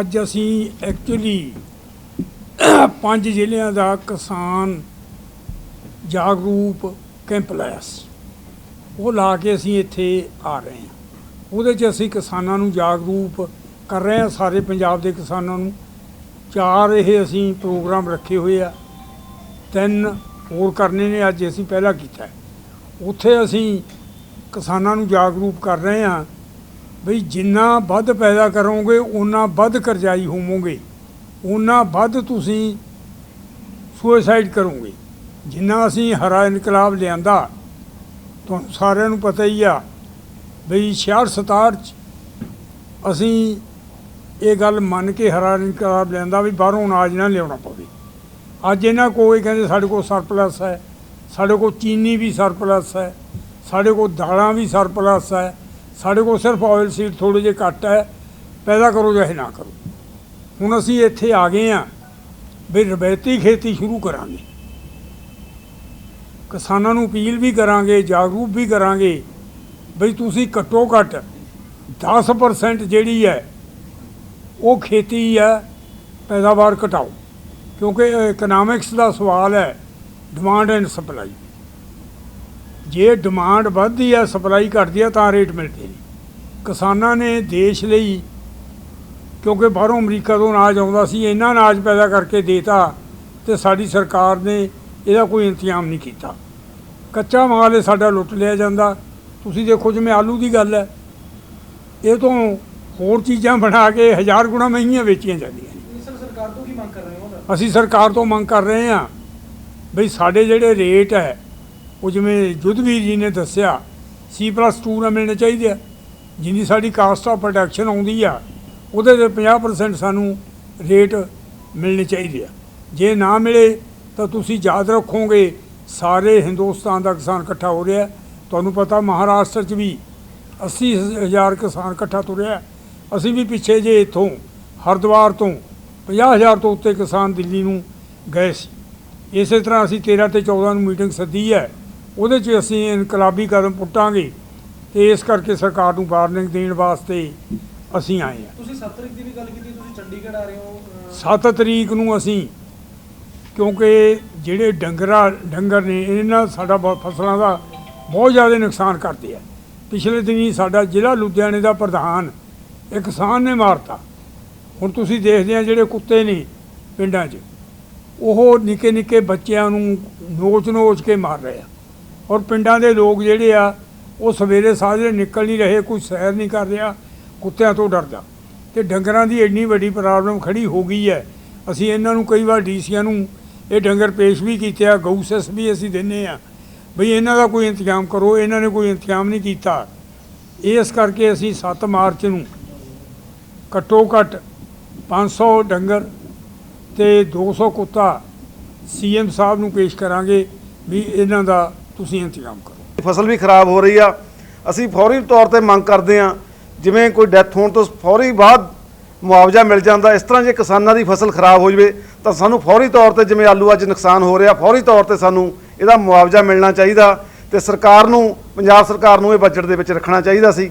ਅੱਜ ਅਸੀਂ ਐਕਚੁਅਲੀ ਪੰਜ ਜ਼ਿਲ੍ਹਿਆਂ ਦਾ ਕਿਸਾਨ ਜਾਗਰੂਕ ਕੈਂਪ ਲਾਇਆ ਸੀ। ਉਹ ਲਾ ਕੇ ਅਸੀਂ ਇੱਥੇ ਆ ਰਹੇ ਹਾਂ। ਉਹਦੇ 'ਚ ਅਸੀਂ ਕਿਸਾਨਾਂ ਨੂੰ ਜਾਗਰੂਕ ਕਰ ਰਹੇ ਹਾਂ, ਸਾਰੇ ਪੰਜਾਬ ਦੇ ਕਿਸਾਨਾਂ ਨੂੰ। ਚਾਰ ਇਹ ਅਸੀਂ ਪ੍ਰੋਗਰਾਮ ਰੱਖੇ ਹੋਏ ਆ। ਤਿੰਨ ਹੋਰ ਕਰਨੇ ਨੇ, ਅੱਜ ਅਸੀਂ ਪਹਿਲਾਂ ਕੀਤਾ ਉੱਥੇ ਅਸੀਂ ਕਿਸਾਨਾਂ ਨੂੰ ਜਾਗਰੂਕ ਕਰ ਰਹੇ ਹਾਂ। ਬਈ ਜਿੰਨਾ ਵੱਧ ਪੈਦਾ ਕਰੋਗੇ, ਓਨਾ ਵੱਧ ਕਰਜ਼ਾਈ ਹੋਵੋਗੇ। ਓਨਾ ਵੱਧ ਤੁਸੀਂ ਸੁਸਾਈਡ ਕਰੋਗੇ। ਜਿੰਨਾ ਅਸੀਂ ਹਰਾ ਇਨਕਲਾਬ ਲਿਆਂਦਾ, ਤੁਹਾਨੂੰ ਸਾਰਿਆਂ ਨੂੰ ਪਤਾ ਹੀ ਆ, ਬਈ 66 67 ਚ ਅਸੀਂ ਇਹ ਗੱਲ ਮੰਨ ਕੇ ਹਰਾ ਇਨਕਲਾਬ ਲਿਆਂਦਾ ਵੀ ਬਾਹਰੋਂ ਅਨਾਜ ਨਾ ਲਿਆਉਣਾ ਪਵੇ। ਅੱਜ ਇਹਨਾਂ ਕੋਲ ਇਹ ਕਹਿੰਦੇ ਸਾਡੇ ਕੋਲ ਸਰਪਲਸ ਹੈ, ਸਾਡੇ ਕੋਲ ਚੀਨੀ ਵੀ ਸਰਪਲਸ ਹੈ, ਸਾਡੇ ਕੋਲ ਦਾਲਾਂ ਵੀ ਸਰਪਲਸ ਹੈ ਸਾਡੇ ਕੋਲ ਸਿਰਫ ਆਇਲ ਸੀਡ ਥੋੜੇ ਜਿਹੇ ਘੱਟ ਹੈ, ਪੈਦਾ ਕਰੋ ਚਾਹੇ ਨਾ ਕਰੋ। ਹੁਣ ਅਸੀਂ ਇੱਥੇ ਆ ਗਏ ਆ ਵੀ ਰਵਾਇਤੀ ਖੇਤੀ ਸ਼ੁਰੂ ਕਰਾਂਗੇ। ਕਿਸਾਨਾਂ ਨੂੰ ਅਪੀਲ ਵੀ ਕਰਾਂਗੇ, ਜਾਗਰੂਕ ਵੀ ਕਰਾਂਗੇ ਬਈ ਤੁਸੀਂ ਘੱਟੋ ਘੱਟ 10% ਜਿਹੜੀ ਹੈ, ਉਹ ਖੇਤੀ ਹੈ, ਪੈਦਾਵਾਰ ਘਟਾਓ। ਕਿਉਂਕਿ ਇਕਨੋਮਿਕਸ ਦਾ ਸਵਾਲ ਹੈ ਡਿਮਾਂਡ ਐਂਡ ਸਪਲਾਈ ਜੇ ਡਿਮਾਂਡ ਵੱਧਦੀ ਹੈ ਸਪਲਾਈ ਘਟਦੀ ਹੈ ਤਾਂ ਰੇਟ ਮਿਲਦੇ ਨੇ ਕਿਸਾਨਾਂ ਨੇ ਦੇਸ਼ ਲਈ ਕਿਉਂਕਿ ਬਾਹਰੋਂ ਅਮਰੀਕਾ ਤੋਂ ਅਨਾਜ ਆਉਂਦਾ ਸੀ ਇੰਨਾ ਅਨਾਜ ਪੈਦਾ ਕਰਕੇ ਦੇਤਾ ਤੇ ਸਾਡੀ ਸਰਕਾਰ ਨੇ ਇਹਦਾ ਕੋਈ ਇੰਤਜ਼ਾਮ ਨਹੀਂ ਕੀਤਾ। ਕੱਚਾ ਮਾਲ ਇਹ ਸਾਡਾ ਲੁੱਟ ਲਿਆ ਜਾਂਦਾ। ਤੁਸੀਂ ਦੇਖੋ ਜਿਵੇਂ ਆਲੂ ਦੀ ਗੱਲ ਹੈ ਇਹ ਤੋਂ ਹੋਰ ਚੀਜ਼ਾਂ ਬਣਾ ਕੇ ਹਜ਼ਾਰ ਗੁਣਾ ਮਹਿੰਗੀਆਂ ਵੇਚੀਆਂ ਜਾਂਦੀਆਂ ਨੇ। ਸਰ ਸਰਕਾਰ ਤੋਂ ਕੀ ਮੰਗ ਕਰ ਰਹੇ ਹੋ? ਅਸੀਂ ਸਰਕਾਰ ਤੋਂ ਮੰਗ ਕਰ ਰਹੇ ਹਾਂ ਬਈ ਸਾਡੇ ਜਿਹੜੇ ਰੇਟ ਹੈ ਉਹ ਜਿਵੇਂ ਜੁੱਧਵੀਰ ਜੀ ਨੇ ਦੱਸਿਆ ਸੀ ਪਲੱਸ 2 ਨਾ ਮਿਲਣੇ ਚਾਹੀਦੇ ਆ। ਜਿੰਨੀ ਸਾਡੀ ਕਾਸਟ ਆਫ ਪ੍ਰੋਡਕਸ਼ਨ ਆਉਂਦੀ ਆ, ਉਹਦੇ ਤੇ 50% ਸਾਨੂੰ ਰੇਟ ਮਿਲਣੇ ਚਾਹੀਦੇ ਆ। ਜੇ ਨਾ ਮਿਲੇ, ਤਾਂ ਤੁਸੀਂ ਯਾਦ ਰੱਖੋਗੇ, ਸਾਰੇ ਹਿੰਦੁਸਤਾਨ ਦਾ ਕਿਸਾਨ ਇਕੱਠਾ ਹੋ ਰਿਹਾ। ਤੁਹਾਨੂੰ ਪਤਾ ਮਹਾਰਾਸ਼ਟਰ 'ਚ ਵੀ 80000 ਕਿਸਾਨ ਇਕੱਠਾ ਤੁਰਿਆ। ਅਸੀਂ ਵੀ ਪਿੱਛੇ ਜੇ ਇੱਥੋਂ, ਹਰਿਦੁਆਰ ਤੋਂ 50000 ਤੋਂ ਉੱਤੇ ਕਿਸਾਨ ਦਿੱਲੀ ਨੂੰ ਗਏ ਸੀ। ਇਸੇ ਤਰ੍ਹਾਂ ਅਸੀਂ 13 ਤੇ 14 ਨੂੰ ਮੀਟਿੰਗ ਸੱਦੀ ਹੈ। ਉਹਦੇ 'ਚ ਅਸੀਂ ਇਨਕਲਾਬੀ ਕਦਮ ਪੁੱਟਾਂਗੇ ਤੇ ਇਸ ਕਰਕੇ ਸਰਕਾਰ ਨੂੰ ਵਾਰਨਿੰਗ ਦੇਣ ਵਾਸਤੇ ਅਸੀਂ ਆਏ ਹਾਂ। ਤੁਸੀਂ 7 ਤਰੀਕ ਦੀ ਵੀ ਗੱਲ ਕੀਤੀ ਤੁਸੀਂ ਚੰਡੀਗੜ੍ਹ ਆ ਰਹੇ ਹੋ ਅਹ, 7 ਤਰੀਕ ਨੂੰ ਅਸੀਂ ਕਿਉਂਕਿ ਜਿਹੜੇ ਡੰਗਰਾ ਡੰਗਰ ਨੇ ਇਹਨਾਂ ਸਾਡਾ ਬਹੁਤ ਫਸਲਾਂ ਦਾ ਬਹੁਤ ਜ਼ਿਆਦਾ ਨੁਕਸਾਨ ਕਰਦੇ ਆ। ਪਿਛਲੇ ਦਿਨੀ ਸਾਡਾ ਜ਼ਿਲ੍ਹਾ ਲੁਧਿਆਣੇ ਦਾ ਪ੍ਰਧਾਨ ਇੱਕ ਕਿਸਾਨ ਨੇ ਮਾਰਤਾ। ਹੁਣ ਤੁਸੀਂ ਦੇਖਦੇ ਆ ਜਿਹੜੇ ਕੁੱਤੇ ਨੇ ਪਿੰਡਾਂ 'ਚ ਉਹ ਨਿੱਕੇ ਨਿੱਕੇ ਬੱਚਿਆਂ ਨੂੰ ਨੋਚ ਨੋਚ ਕੇ ਮਾਰ ਰਹੇ ਆ। ਔਰ ਪਿੰਡਾਂ ਦੇ ਲੋਕ ਜਿਹੜੇ ਆ, ਉਹ ਸਵੇਰੇ ਸਾਜਰੇ ਨਿਕਲ ਨਹੀਂ ਰਹੇ, ਕੋਈ ਸੈਰ ਨਹੀਂ ਕਰ ਰਿਹਾ, ਕੁੱਤਿਆਂ ਤੋਂ ਡਰਦਾ। ਤੇ ਡੰਗਰਾਂ ਦੀ ਇੰਨੀ ਵੱਡੀ ਪ੍ਰੋਬਲਮ ਖੜੀ ਹੋ ਗਈ ਹੈ। ਅਸੀਂ ਇਹਨਾਂ ਨੂੰ ਕਈ ਵਾਰ ਡੀਸੀਆਂ ਨੂੰ ਇਹ ਡੰਗਰ ਪੇਸ਼ ਵੀ ਕੀਤੇ ਆ ਗਊਸੈਸ ਵੀ ਅਸੀਂ ਦਿੰਨੇ ਆ। ਬਈ ਇਹਨਾਂ ਦਾ ਕੋਈ ਇੰਤਜ਼ਾਮ ਕਰੋ, ਇਹਨਾਂ ਨੇ ਕੋਈ ਇੰਤਜ਼ਾਮ ਨਹੀਂ ਕੀਤਾ। ਇਸ ਕਰਕੇ ਅਸੀਂ 7 ਮਾਰਚ ਨੂੰ ਘੱਟੋ ਘੱਟ 500 ਡੰਗਰ ਤੇ 200 ਕੁੱਤਾ ਸੀਐਮ ਸਾਹਿਬ ਨੂੰ ਪੇਸ਼ ਕਰਾਂਗੇ ਵੀ ਇਹਨਾਂ ਦਾ ਤੁਸੀਂ ਇੰਤਜ਼ਾਮ ਕਰੋ। ਫਸਲ ਵੀ ਖਰਾਬ ਹੋ ਰਹੀ ਆ। ਅਸੀਂ ਫੌਰੀ ਤੌਰ ਤੇ ਮੰਗ ਕਰਦੇ ਆ ਜਿਵੇਂ ਕੋਈ ਡੈਥ ਹੋਣ ਤੋਂ ਫੌਰੀ ਬਾਅਦ ਮੁਆਵਜ਼ਾ ਮਿਲ ਜਾਂਦਾ, ਇਸ ਤਰ੍ਹਾਂ ਜੇ ਕਿਸਾਨਾਂ ਦੀ ਫਸਲ ਖਰਾਬ ਹੋ ਜਵੇ, ਤਾਂ ਸਾਨੂੰ ਫੌਰੀ ਤੌਰ ਤੇ ਜਿਵੇਂ ਆਲੂ ਅੱਜ ਨੁਕਸਾਨ ਹੋ ਰਿਹਾ, ਫੌਰੀ ਤੌਰ ਤੇ ਸਾਨੂੰ ਇਹਦਾ ਮੁਆਵਜ਼ਾ ਮਿਲਣਾ ਚਾਹੀਦਾ ਤੇ ਸਰਕਾਰ ਨੂੰ, ਪੰਜਾਬ ਸਰਕਾਰ ਨੂੰ ਇਹ ਬਜਟ ਦੇ ਵਿੱਚ ਰੱਖਣਾ ਚਾਹੀਦਾ ਸੀ।